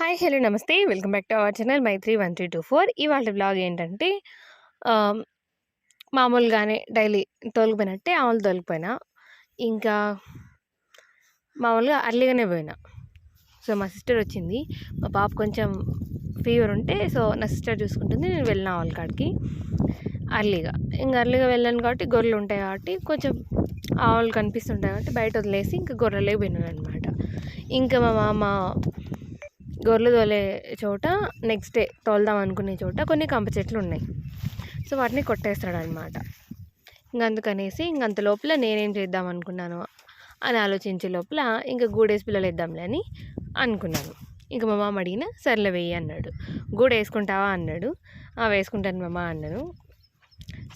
Hi hello నమస్తే. Welcome back to our channel Maitri one three two four. ఇవాళ blog ఏంటంటే మామూలుగానే daily తోలిపోయినట్టే ఆవులు తోలిపోయినా ఇంకా మామూలుగా అర్లీగానే పోయినా. సో మా సిస్టర్ వచ్చింది. మా పాప కొంచెం ఫీవర్ ఉంటే సో నా సిస్టర్ చూసుకుంటుంది నేను వెళ్ళిన ఆవుల కాడికి అర్లీగా. ఇంకా అర్లీగా వెళ్ళాను కాబట్టి గొర్రెలు ఉంటాయి కాబట్టి కొంచెం ఆవులు కనిపిస్తుంటాయి కాబట్టి బయట వదిలేసి ఇంకా గొర్రెలే పోయినాను అనమాట ఇంకా మా మామ గొర్రెలు తోలే చోట నెక్స్ట్ డే తోలుదాం అనుకునే చోట కొన్ని కంప చెట్లు ఉన్నాయి. సో వాటిని కొట్టేస్తాడు అనమాట ఇంక అందుకనేసి ఇంక లోపల నేనేం చేద్దాం అనుకున్నాను అని ఆలోచించే లోపల ఇంకా గూడేసి పిల్లలు వేద్దాంలే అని అనుకున్నాను. ఇంకా మా మామ అడిగిన సర్లే వెయ్యి అన్నాడు. గూడు వేసుకుంటావా అన్నాడు. "ఆ, వేసుకుంటాను మామ అన్నాను.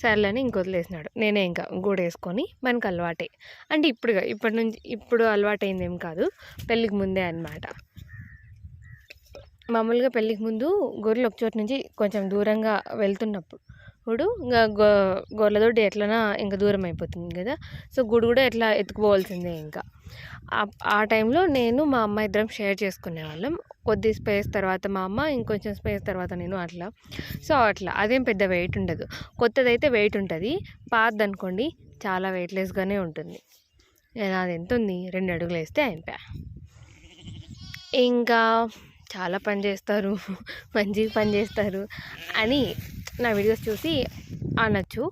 సర్లే అని ఇంక వదిలేసినాడు. నేనే ఇంకా గూడు వేసుకొని మనకు అలవాటే. అంటే ఇప్పుడుగా ఇప్పటి నుంచి ఇప్పుడు అలవాటైంది ఏం కాదు పెళ్ళికి ముందే అన్నమాట. మామూలుగా పెళ్ళికి ముందు గొర్రెలు ఒక చోటు నుంచి కొంచెం దూరంగా వెళ్తున్నప్పుడు ఇప్పుడు ఇంకా గో గొర్రెలతోటి ఎట్లనా ఇంకా దూరం అయిపోతుంది కదా. సో గుడి కూడా ఎట్లా ఎత్తుకుపోవాల్సిందే ఇంకా. ఆ- టైంలో నేను మా అమ్మ ఇద్దరం షేర్ చేసుకునే వాళ్ళం. కొద్ది స్పేస్ తర్వాత మా అమ్మ ఇంకొంచెం స్పేస్ తర్వాత నేను అట్లా. సో అట్లా. అదేం పెద్ద వెయిట్ ఉండదు. కొత్తదైతే వెయిట్ ఉంటుంది. పాతది అనుకోండి చాలా వెయిట్లెస్గానే ఉంటుంది. నేను అది ఎంత ఉంది? రెండు అడుగులు వేస్తే అయిపోయా. ఇంకా చాలా పని చేస్తారు మంచిగా పని చేస్తారు అని నా వీడియోస్ చూసి అనొచ్చు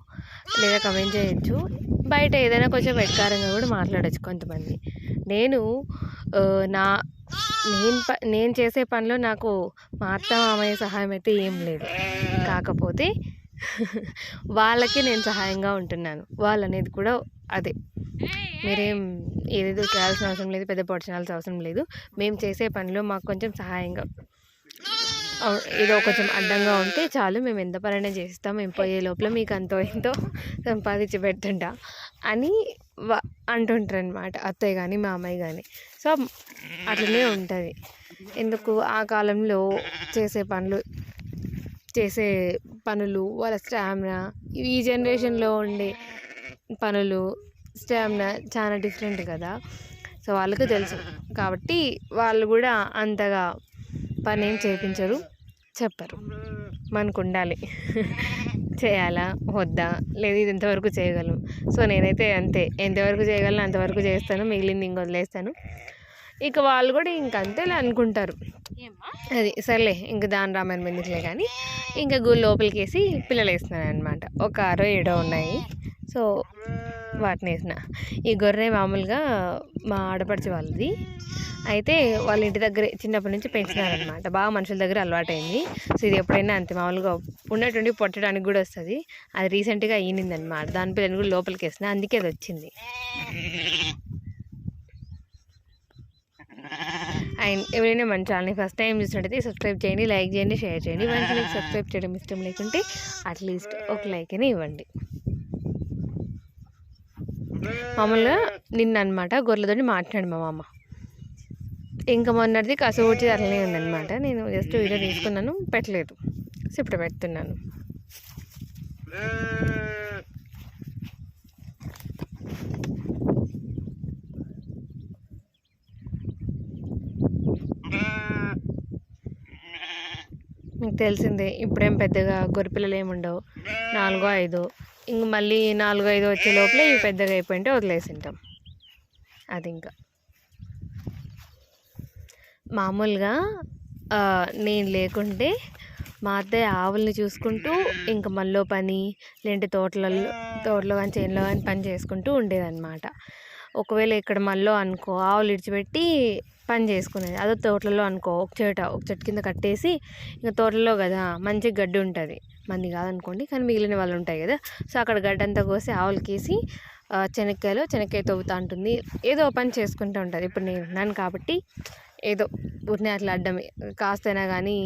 లేదా కమెంట్ చేయొచ్చు. బయట ఏదైనా కొంచెం వెటకారంగా కూడా మాట్లాడచ్చు కొంతమంది. నేను నా నేను ప నేను చేసే పనిలో నాకు మా అత్త మామయ్య సహాయం అయితే ఏం లేదు. కాకపోతే వాళ్ళకి నేను సహాయంగా ఉంటున్నాను. వాళ్ళు అనేది కూడా అదే. మీరేం ఏదేదో చేయాల్సిన అవసరం లేదు పెద్ద పొడిచాల్సిన అవసరం లేదు. మేము చేసే పనిలో మాకు కొంచెం సహాయంగా ఏదో కొంచెం అడ్డంగా ఉంటే చాలు మేము ఎంత పనైనా చేస్తాం మేము పోయే లోపల మీకు అంతో ఎంతో సంపాదించి పెడుతుంటా అని వా అంటుంటారు అనమాట అత్తయ్య కానీ మా అమ్మాయి కానీ సో అట్లనే ఉంటుంది. ఎందుకు? ఆ కాలంలో చేసే పనులు చేసే పనులు వాళ్ళ స్టామినా ఈ జనరేషన్లో ఉండే పనులు స్టామినా చాలా డిఫరెంట్ కదా. సో వాళ్ళకి తెలుసు. కాబట్టి వాళ్ళు కూడా అంతగా పని ఏం చేయించరు చెప్పరు. మనకు ఉండాలి చేయాలా? వద్దా? లేదు ఇది ఎంతవరకు చేయగలం. సో నేనైతే అంతే. ఎంతవరకు చేయగలను అంతవరకు చేస్తాను. మిగిలింది ఇంక వదిలేస్తాను. ఇక వాళ్ళు కూడా ఇంక అంతేలే అనుకుంటారు. అది సర్లే ఇంక దాని రామాయణం ఎందుకులే కానీ ఇంకా గుడి లోపలికి వేసి పిల్లలు వేస్తున్నాను అనమాట ఒక ఆరో ఏడో ఉన్నాయి. సో వాటిని వేసిన ఈ గొర్రె మామూలుగా మా ఆడపడిచే వాళ్ళది. అయితే వాళ్ళ ఇంటి దగ్గరే చిన్నప్పటి నుంచి పెంచినారనమాట బాగా మనుషుల దగ్గర అలవాటైంది. సో ఇది ఎప్పుడైనా అంతే మామూలుగా ఉన్నట్టుండి పొట్టడానికి కూడా వస్తుంది. అది రీసెంట్గా అయినింది అనమాట దాని పిల్లని కూడా లోపలికి వేసిన అందుకే అది వచ్చింది. అండ్ ఎవరైనా మన ఛానల్ని ఫస్ట్ టైం చూసినట్టయితే సబ్స్క్రైబ్ చేయండి లైక్ చేయండి షేర్ చేయండి. మంచి మీకు సబ్స్క్రైబ్ చేయడం ఇష్టం లేకుంటే అట్లీస్ట్ ఒక లైక్ అని ఇవ్వండి. మామూలుగా నిన్న అనమాట గొర్రెలతో మాట్లాడు మా మామ. ఇంకా మొన్నటిది కసూచి అట్లనే ఉందన్నమాట. నేను జస్ట్ వీడియో తీసుకున్నాను పెట్టలేదు. సో ఇప్పుడు పెడుతున్నాను. మీకు తెలిసిందే ఇప్పుడేం పెద్దగా గొర్రెపిల్లలు ఏమి ఉండవు నాలుగో ఐదో. ఇంక మళ్ళీ నాలుగు ఐదు వచ్చే లోపలే ఇవి పెద్దగా అయిపోయింటే వదిలేసింటాం. అది ఇంకా. మామూలుగా నేను లేకుంటే మా అత్తయ్య ఆవుల్ని చూసుకుంటూ ఇంకా మళ్ళీ పని లేదంటే తోటలలో తోటలో కానీ చేనులో కానీ పని చేసుకుంటూ ఉండేదన్నమాట. ఒకవేళ ఇక్కడ మళ్ళీ అనుకో ఆవులు ఇడిచిపెట్టి పని చేసుకునేది అదో తోటలలో అనుకో ఒక చెట ఒక చెట్టు కింద కట్టేసి ఇంకా తోటలో కదా మంచి గడ్డి ఉంటుంది. మంది కాదనుకోండి కానీ మిగిలిన వాళ్ళు ఉంటాయి కదా. సో అక్కడ గడ్డంతా కోసి ఆవులకేసి వేసి చెనక్కాయ శనక్కాయలో శనక్కాయ తవ్వుతూ ఉంటుంది. ఏదో పని చేసుకుంటూ ఉంటుంది. ఇప్పుడు నేను ఉన్నాను కాబట్టి ఏదో ఊరినే అట్లా అడ్డమే కాస్తైనా కానీ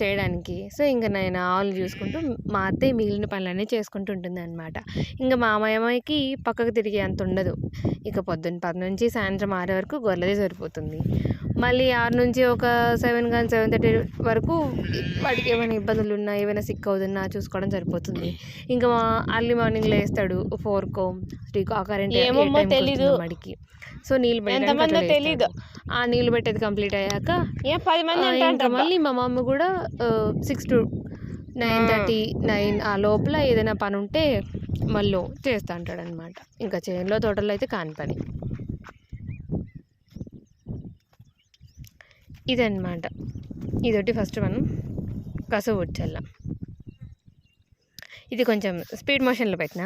చేయడానికి. సో ఇంకా నేను ఆవులు చూసుకుంటూ మా అత్తయ్య మిగిలిన పనులన్నీ చేసుకుంటూ ఉంటుంది అనమాట ఇంకా మా అమ్మాయికి పక్కకు తిరిగే అంత ఉండదు. ఇక పొద్దున్న పది నుంచి సాయంత్రం ఆరు వరకు గొర్రెలదే సరిపోతుంది. మళ్ళీ ఆరు నుంచి ఒక సెవెన్ కానీ సెవెన్ థర్టీ వరకు వాడికి ఏమైనా ఇబ్బందులు ఉన్నా ఏమైనా సిక్ అవుతున్నా చూసుకోవడం సరిపోతుంది. ఇంకా మా అర్లీ మార్నింగ్ లేస్తాడు ఫోర్కో త్రీకో ఆ కరెంట్ ఏమమ్మో తెలీదు. మడికి సో నీళ్ళు పెట్టడానికి తెలీదు. ఆ నీళ్ళు పెట్టేది కంప్లీట్ అయ్యాక ఏం పది మంది మళ్ళీ మా మమ్మీ కూడా six two nine thirty nine ఆ లోపల ఏదైనా పని ఉంటే మళ్ళీ చేస్తూ ఉంటాడు అనమాట ఇంకా చేనులో తోటలో అయితే కాని పని. ఇదన్నమాట. ఇదొకటి ఫస్ట్ మనం కసువు ఉచ్చల్లం ఇది కొంచెం స్పీడ్ మోషన్లో పెట్టిన.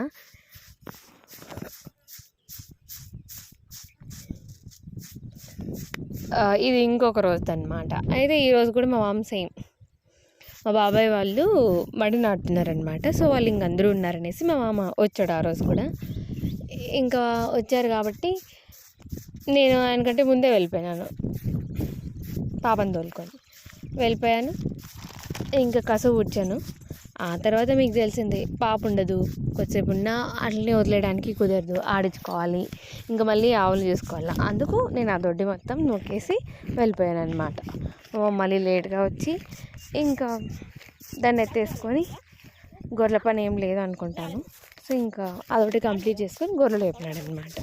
ఇది ఇంకొక రోజు అనమాట అయితే ఈరోజు కూడా మా మామ సేమ్ మా బాబాయ్ వాళ్ళు మడి నాటుతున్నారనమాట. సో వాళ్ళు ఇంక అందరూ ఉన్నారనేసి మా మామ వచ్చాడు ఆ రోజు కూడా. ఇంకా వచ్చారు కాబట్టి నేను ఆయనకంటే ముందే వెళ్ళిపోయాను పాపను తోలుకొని వెళ్ళిపోయాను. ఇంకా కసువు ఉడ్చాను ఆ తర్వాత మీకు తెలిసిందే పాప ఉండదు కొద్దిసేపు ఉన్నా అట్లనే వదిలేయడానికి కుదరదు ఆడించుకోవాలి ఇంకా మళ్ళీ ఆవులు చూసుకోవాలి. అందుకు నేను ఆ దొడ్డి మొత్తం నొక్కేసి వెళ్ళిపోయాను అనమాట మళ్ళీ లేట్గా వచ్చి ఇంకా దాన్ని ఎత్తేసుకొని గొర్రెల పని ఏం లేదు అనుకుంటాను. సో ఇంకా అదొకటి కంప్లీట్ చేసుకొని గొర్రెలు వేపినాడు అనమాట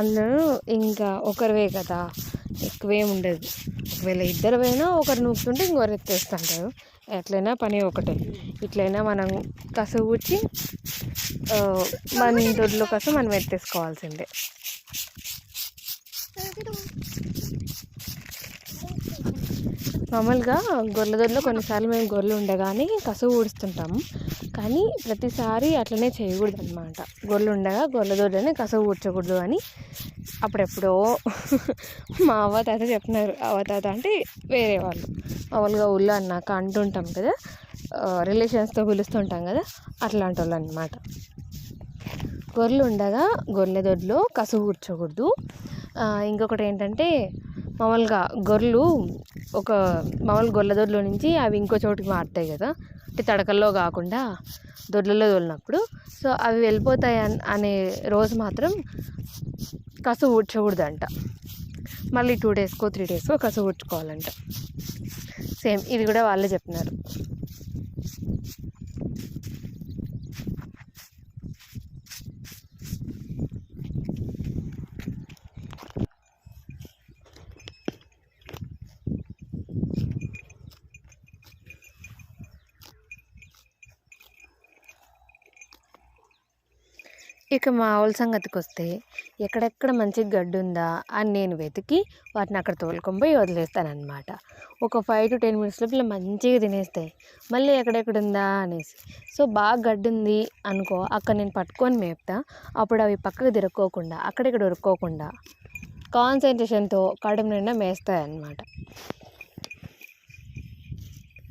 అందరూ ఇంకా ఒకరివే కదా ఎక్కువేం ఉండదు. ఒకవేళ ఇద్దరు పోయినా ఒకరు నూపుతుంటే ఇంకొకరు ఎత్తేస్తుంటారు. ఎట్లయినా పని ఒకటే. ఇట్లయినా మనం కసు మన దొడ్లో కసు మనం ఎత్తేసుకోవాల్సిందే. మామూలుగా గొర్రెల దొడ్లో కొన్నిసార్లు మేము గొర్రెలు ఉండగానే కసువు ఊడుస్తుంటాము. కానీ ప్రతిసారి అట్లనే చేయకూడదు అనమాట గొర్రెలు ఉండగా గొర్రెల దొడ్లోనే కసువు ఊడ్చకూడదు అని అప్పుడెప్పుడో మా అవ్వ తాత చెప్తున్నారు అవ్వ తాత అంటే వేరే వాళ్ళు. మామూలుగా ఊళ్ళో అన్నాక అంటుంటాం కదా రిలేషన్స్తో పిలుస్తుంటాం కదా అట్లాంటి వాళ్ళు అనమాట గొర్రెలు ఉండగా గొర్రెల దొడ్లో కసువు కూర్చోకూడదు. ఇంకొకటి ఏంటంటే మామూలుగా గొర్రెలు ఒక మామూలు గొర్రెల దొడ్లో నుంచి అవి ఇంకో చోటికి మారుతాయి కదా అంటే తడకల్లో కాకుండా దొడ్లలో తోలినప్పుడు. సో అవి వెళ్ళిపోతాయి అనే రోజు మాత్రం కసువు ఊడ్చకూడదంట. మళ్ళీ టూ డేస్కో త్రీ డేస్కో కసువు ఊడ్చుకోవాలంట. సేమ్ ఇది కూడా వాళ్ళే చెప్పినారు. ఇక మా ఆవుల సంగతికి వస్తే ఎక్కడెక్కడ మంచి గడ్డి ఉందా అని నేను వెతికి వాటిని అక్కడ తోలుకొని పోయి వదిలేస్తానమాట ఒక ఫైవ్ టు టెన్ మినిట్స్ లోపల మంచిగా తినేస్తాయి మళ్ళీ ఎక్కడెక్కడ ఉందా అనేసి. సో బాగా గడ్డి ఉంది అనుకో అక్కడ నేను పట్టుకొని మేపుతా. అప్పుడు అవి పక్కకు తిరుక్కోకుండా అక్కడిక్కడ ఉరుక్కోకుండా కాన్సన్ట్రేషన్తో కడుపు నిండా మేస్తాయి అన్నమాట